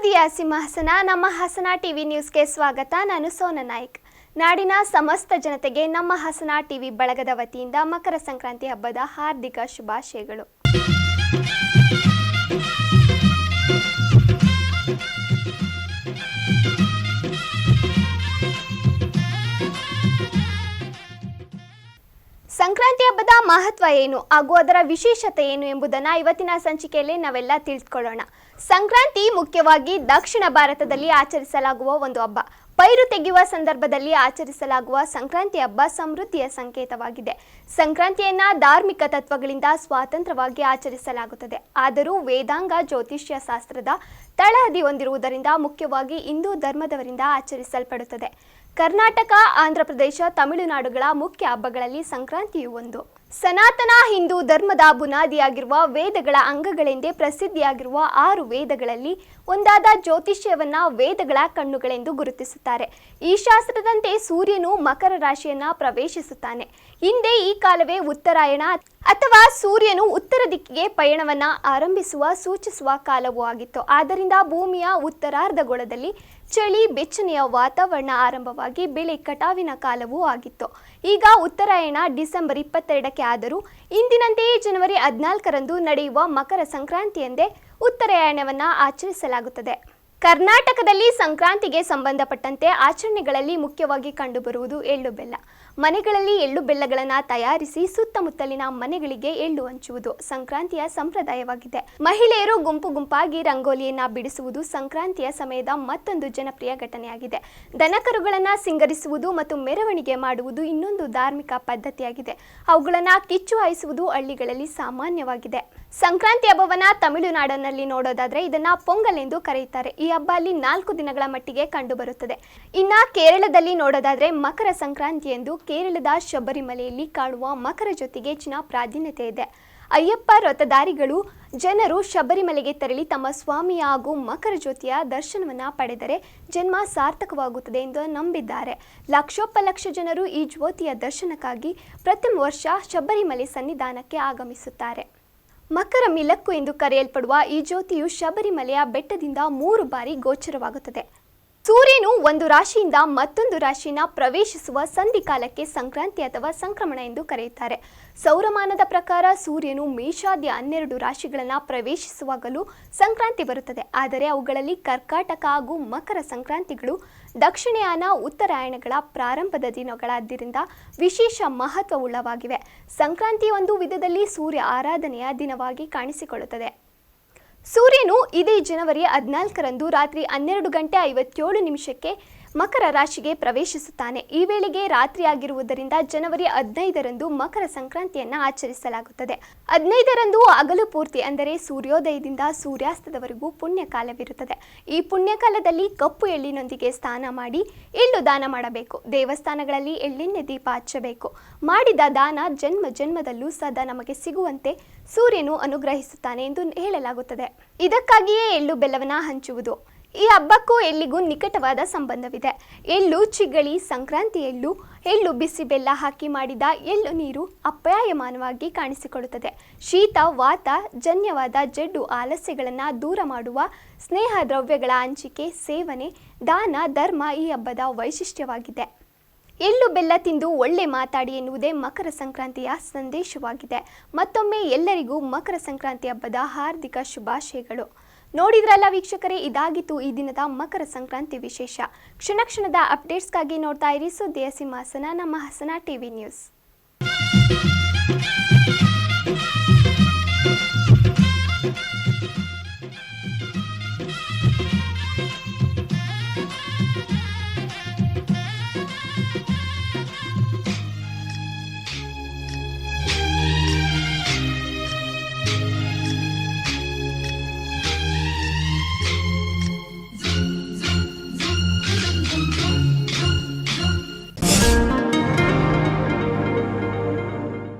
ಸುದ್ದಿಯ ಸಿಂಹಾಸನ, ನಮ್ಮ ಹಾಸನ ಟಿವಿ ನ್ಯೂಸ್ಗೆ ಸ್ವಾಗತ. ನಾನು ಸೋನ ನಾಯ್ಕ್. ನಾಡಿನ ಸಮಸ್ತ ಜನತೆಗೆ ನಮ್ಮ ಹಾಸನ ಟಿವಿ ಬಳಗದ ವತಿಯಿಂದ ಮಕರ ಸಂಕ್ರಾಂತಿ ಹಬ್ಬದ ಹಾರ್ದಿಕ ಶುಭಾಶಯಗಳು. ಸಂಕ್ರಾಂತಿ ಹಬ್ಬದ ಮಹತ್ವ ಏನು? ಹಾಗೂ ಅದರ ವಿಶೇಷತೆ ಏನು ಎಂಬುದನ್ನು ಇವತ್ತಿನ ಸಂಚಿಕೆಯಲ್ಲಿ ನಾವೆಲ್ಲ ತಿಳಿದುಕೊಳ್ಳೋಣ. ಸಂಕ್ರಾಂತಿ ಮುಖ್ಯವಾಗಿ ದಕ್ಷಿಣ ಭಾರತದಲ್ಲಿ ಆಚರಿಸಲಾಗುವ ಒಂದು ಹಬ್ಬ. ಪೈರು ತೆಗೆಯುವ ಸಂದರ್ಭದಲ್ಲಿ ಆಚರಿಸಲಾಗುವ ಸಂಕ್ರಾಂತಿ ಹಬ್ಬ ಸಮೃದ್ಧಿಯ ಸಂಕೇತವಾಗಿದೆ. ಸಂಕ್ರಾಂತಿಯನ್ನ ಧಾರ್ಮಿಕ ತತ್ವಗಳಿಂದ ಸ್ವಾತಂತ್ರ್ಯವಾಗಿ ಆಚರಿಸಲಾಗುತ್ತದೆ. ಆದರೂ ವೇದಾಂಗ ಜ್ಯೋತಿಷ್ಯ ಶಾಸ್ತ್ರದ ತಳಹದಿ ಹೊಂದಿರುವುದರಿಂದ ಮುಖ್ಯವಾಗಿ ಹಿಂದೂ ಧರ್ಮದವರಿಂದ ಆಚರಿಸಲ್ಪಡುತ್ತದೆ. ಕರ್ನಾಟಕ ಆಂಧ್ರಪ್ರದೇಶ ತಮಿಳುನಾಡುಗಳ ಮುಖ್ಯ ಹಬ್ಬಗಳಲ್ಲಿ ಸಂಕ್ರಾಂತಿಯು ಒಂದು. ಸನಾತನ ಹಿಂದೂ ಧರ್ಮದ ಬುನಾದಿಯಾಗಿರುವ ವೇದಗಳ ಅಂಗಗಳೆಂದೇ ಪ್ರಸಿದ್ಧಿಯಾಗಿರುವ ಆರು ವೇದಗಳಲ್ಲಿ ಒಂದಾದ ಜ್ಯೋತಿಷ್ಯವನ್ನ ವೇದಗಳ ಕಣ್ಣುಗಳೆಂದು ಗುರುತಿಸುತ್ತಾರೆ. ಈ ಶಾಸ್ತ್ರದಂತೆ ಸೂರ್ಯನು ಮಕರ ರಾಶಿಯನ್ನ ಪ್ರವೇಶಿಸುತ್ತಾನೆ. ಹಿಂದೆ ಈ ಕಾಲವೇ ಉತ್ತರಾಯಣ ಅಥವಾ ಸೂರ್ಯನು ಉತ್ತರ ದಿಕ್ಕಿಗೆ ಪಯಣವನ್ನ ಆರಂಭಿಸುವ ಸೂಚಿಸುವ ಕಾಲವೂ ಆಗಿತ್ತು. ಆದ್ದರಿಂದ ಭೂಮಿಯ ಉತ್ತರಾರ್ಧಗೋಳದಲ್ಲಿ ಚಳಿ, ಬೆಚ್ಚನೆಯ ವಾತಾವರಣ ಆರಂಭವಾಗಿ ಬೆಳೆ ಕಟಾವಿನ ಕಾಲವೂ ಆಗಿತ್ತು. ಈಗ ಉತ್ತರಾಯಣ ಡಿಸೆಂಬರ್ ಇಪ್ಪತ್ತೆರಡಕ್ಕೆ ಆದರೂ ಇಂದಿನಂತೆಯೇ ಜನವರಿ ಹದಿನಾಲ್ಕರಂದು ನಡೆಯುವ ಮಕರ ಸಂಕ್ರಾಂತಿಯಂದೇ ಉತ್ತರಾಯಣವನ್ನು ಆಚರಿಸಲಾಗುತ್ತದೆ. ಕರ್ನಾಟಕದಲ್ಲಿ ಸಂಕ್ರಾಂತಿಗೆ ಸಂಬಂಧಪಟ್ಟಂತೆ ಆಚರಣೆಗಳಲ್ಲಿ ಮುಖ್ಯವಾಗಿ ಕಂಡುಬರುವುದು ಎಳ್ಳು ಬೆಲ್ಲ. ಮನೆಗಳಲ್ಲಿ ಎಳ್ಳು ಬೆಲ್ಲಗಳನ್ನು ತಯಾರಿಸಿ ಸುತ್ತಮುತ್ತಲಿನ ಮನೆಗಳಿಗೆ ಎಳ್ಳು ಹಂಚುವುದು ಸಂಕ್ರಾಂತಿಯ ಸಂಪ್ರದಾಯವಾಗಿದೆ. ಮಹಿಳೆಯರು ಗುಂಪು ಗುಂಪಾಗಿ ರಂಗೋಲಿಯನ್ನ ಬಿಡಿಸುವುದು ಸಂಕ್ರಾಂತಿಯ ಸಮಯದ ಮತ್ತೊಂದು ಜನಪ್ರಿಯ ಘಟನೆಯಾಗಿದೆ. ದನಕರುಗಳನ್ನು ಸಿಂಗರಿಸುವುದು ಮತ್ತು ಮೆರವಣಿಗೆ ಮಾಡುವುದು ಇನ್ನೊಂದು ಧಾರ್ಮಿಕ ಪದ್ಧತಿಯಾಗಿದೆ. ಅವುಗಳನ್ನು ಕಿಚ್ಚು ಹಾಯಿಸುವುದು ಹಳ್ಳಿಗಳಲ್ಲಿ ಸಾಮಾನ್ಯವಾಗಿದೆ. ಸಂಕ್ರಾಂತಿ ಹಬ್ಬವನ್ನ ತಮಿಳುನಾಡಿನಲ್ಲಿ ನೋಡೋದಾದ್ರೆ ಇದನ್ನ ಪೊಂಗಲ್ ಎಂದು ಕರೆಯುತ್ತಾರೆ. ಈ ಹಬ್ಬ ಅಲ್ಲಿ ನಾಲ್ಕು ದಿನಗಳ ಮಟ್ಟಿಗೆ ಕಂಡುಬರುತ್ತದೆ. ಇನ್ನ ಕೇರಳದಲ್ಲಿ ನೋಡೋದಾದ್ರೆ ಮಕರ ಸಂಕ್ರಾಂತಿ ಎಂದು ಕೇರಳದ ಶಬರಿಮಲೆಯಲ್ಲಿ ಕಾಣುವ ಮಕರ ಜೊತೆಗೆ ಹೆಚ್ಚಿನ ಪ್ರಾಧಾನ್ಯತೆ ಇದೆ. ಅಯ್ಯಪ್ಪ ವ್ರತಧಾರಿಗಳು ಜನರು ಶಬರಿಮಲೆಗೆ ತೆರಳಿ ತಮ್ಮ ಸ್ವಾಮಿ ಹಾಗೂ ಮಕರ ಜ್ಯೋತಿಯ ದರ್ಶನವನ್ನ ಪಡೆದರೆ ಜನ್ಮ ಸಾರ್ಥಕವಾಗುತ್ತದೆ ಎಂದು ನಂಬಿದ್ದಾರೆ. ಲಕ್ಷೋಪಲಕ್ಷ ಜನರು ಈ ಜ್ಯೋತಿಯ ದರ್ಶನಕ್ಕಾಗಿ ಪ್ರತಿ ವರ್ಷ ಶಬರಿಮಲೆ ಸನ್ನಿಧಾನಕ್ಕೆ ಆಗಮಿಸುತ್ತಾರೆ. ಮಕರ ಮಿಲಕ್ಕು ಎಂದು ಕರೆಯಲ್ಪಡುವ ಈ ಜ್ಯೋತಿಯು ಶಬರಿಮಲೆಯ ಬೆಟ್ಟದಿಂದ ಮೂರು ಬಾರಿ ಗೋಚರವಾಗುತ್ತದೆ. ಸೂರ್ಯನು ಒಂದು ರಾಶಿಯಿಂದ ಮತ್ತೊಂದು ರಾಶಿನ ಪ್ರವೇಶಿಸುವ ಸಂಧಿಕಾಲಕ್ಕೆ ಸಂಕ್ರಾಂತಿ ಅಥವಾ ಸಂಕ್ರಮಣ ಎಂದು ಕರೆಯುತ್ತಾರೆ. ಸೌರಮಾನದ ಪ್ರಕಾರ ಸೂರ್ಯನು ಮೇಷಾದಿ ಹನ್ನೆರಡು ರಾಶಿಗಳನ್ನು ಪ್ರವೇಶಿಸುವಾಗಲೂ ಸಂಕ್ರಾಂತಿ ಬರುತ್ತದೆ. ಆದರೆ ಅವುಗಳಲ್ಲಿ ಕರ್ಕಾಟಕ ಹಾಗೂ ಮಕರ ಸಂಕ್ರಾಂತಿಗಳು ದಕ್ಷಿಣಯಾನ, ಉತ್ತರಾಯಣಗಳ ಪ್ರಾರಂಭದ ದಿನಗಳಾದ್ದರಿಂದ ವಿಶೇಷ ಮಹತ್ವವುಳ್ಳವಾಗಿವೆ. ಸಂಕ್ರಾಂತಿ ಒಂದು ವಿಧದಲ್ಲಿ ಸೂರ್ಯ ಆರಾಧನೆಯ ದಿನವಾಗಿ ಕಾಣಿಸಿಕೊಳ್ಳುತ್ತದೆ. ಸೂರ್ಯನು ಇದೇ ಜನವರಿ ಹದಿನಾಲ್ಕರಂದು ರಾತ್ರಿ ಹನ್ನೆರಡು ಗಂಟೆ ಐವತ್ತೇಳು ನಿಮಿಷಕ್ಕೆ ಮಕರ ರಾಶಿಗೆ ಪ್ರವೇಶಿಸುತ್ತಾನೆ. ಈ ವೇಳೆಗೆ ರಾತ್ರಿಯಾಗಿರುವುದರಿಂದ ಜನವರಿ ಹದಿನೈದರಂದು ಮಕರ ಸಂಕ್ರಾಂತಿಯನ್ನು ಆಚರಿಸಲಾಗುತ್ತದೆ. ಹದಿನೈದರಂದು ಹಗಲು ಪೂರ್ತಿ ಅಂದರೆ ಸೂರ್ಯೋದಯದಿಂದ ಸೂರ್ಯಾಸ್ತದವರೆಗೂ ಪುಣ್ಯಕಾಲವಿರುತ್ತದೆ. ಈ ಪುಣ್ಯಕಾಲದಲ್ಲಿ ಕಪ್ಪು ಎಳ್ಳಿನೊಂದಿಗೆ ಸ್ನಾನ ಮಾಡಿ ಎಳ್ಳು ದಾನ ಮಾಡಬೇಕು. ದೇವಸ್ಥಾನಗಳಲ್ಲಿ ಎಳ್ಳೆಣ್ಣೆ ದೀಪ ಹಚ್ಚಬೇಕು. ಮಾಡಿದ ದಾನ ಜನ್ಮ ಜನ್ಮದಲ್ಲೂ ಸದಾ ನಮಗೆ ಸಿಗುವಂತೆ ಸೂರ್ಯನು ಅನುಗ್ರಹಿಸುತ್ತಾನೆ ಎಂದು ಹೇಳಲಾಗುತ್ತದೆ. ಇದಕ್ಕಾಗಿಯೇ ಎಳ್ಳು ಬೆಲ್ಲವನ್ನ ಹಂಚುವುದು. ಈ ಹಬ್ಬಕ್ಕೂ ಎಳ್ಳಿಗೂ ನಿಕಟವಾದ ಸಂಬಂಧವಿದೆ. ಎಳ್ಳು ಚಿಗಳಿ ಸಂಕ್ರಾಂತಿ ಎಳ್ಳು ಎಳ್ಳು ಬಿಸಿ ಬೆಲ್ಲ ಹಾಕಿ ಮಾಡಿದ ಎಳ್ಳು ನೀರು ಅಪ್ಯಾಯಮಾನವಾಗಿ ಕಾಣಿಸಿಕೊಳ್ಳುತ್ತದೆ. ಶೀತ, ವಾತ, ಜನ್ಯವಾದ ಜಡ್ಡು ಆಲಸ್ಯಗಳನ್ನು ದೂರ ಮಾಡುವ ಸ್ನೇಹ ದ್ರವ್ಯಗಳ ಹಂಚಿಕೆ, ಸೇವನೆ, ದಾನ, ಧರ್ಮ ಈ ಹಬ್ಬದ ವೈಶಿಷ್ಟ್ಯವಾಗಿದೆ. ಎಳ್ಳು ಬೆಲ್ಲ ತಿಂದು ಒಳ್ಳೆ ಮಾತಾಡಿ ಎನ್ನುವುದೇ ಮಕರ ಸಂಕ್ರಾಂತಿಯ ಸಂದೇಶವಾಗಿದೆ. ಮತ್ತೊಮ್ಮೆ ಎಲ್ಲರಿಗೂ ಮಕರ ಸಂಕ್ರಾಂತಿ ಹಬ್ಬದ ಹಾರ್ದಿಕ ಶುಭಾಶಯಗಳು. ನೋಡಿದ್ರಲ್ಲ ವೀಕ್ಷಕರೇ, ಇದಾಗಿತ್ತು ಈ ದಿನದ ಮಕರ ಸಂಕ್ರಾಂತಿ ವಿಶೇಷ. ಕ್ಷಣ ಕ್ಷಣದ ಅಪ್ಡೇಟ್ಸ್ಗಾಗಿ ನೋಡ್ತಾ ಇರಿ ಸುದ್ದಿಯ ಸಿಂಹಾಸನ, ನಮ್ಮ ಹಸನ ಟಿವಿ ನ್ಯೂಸ್.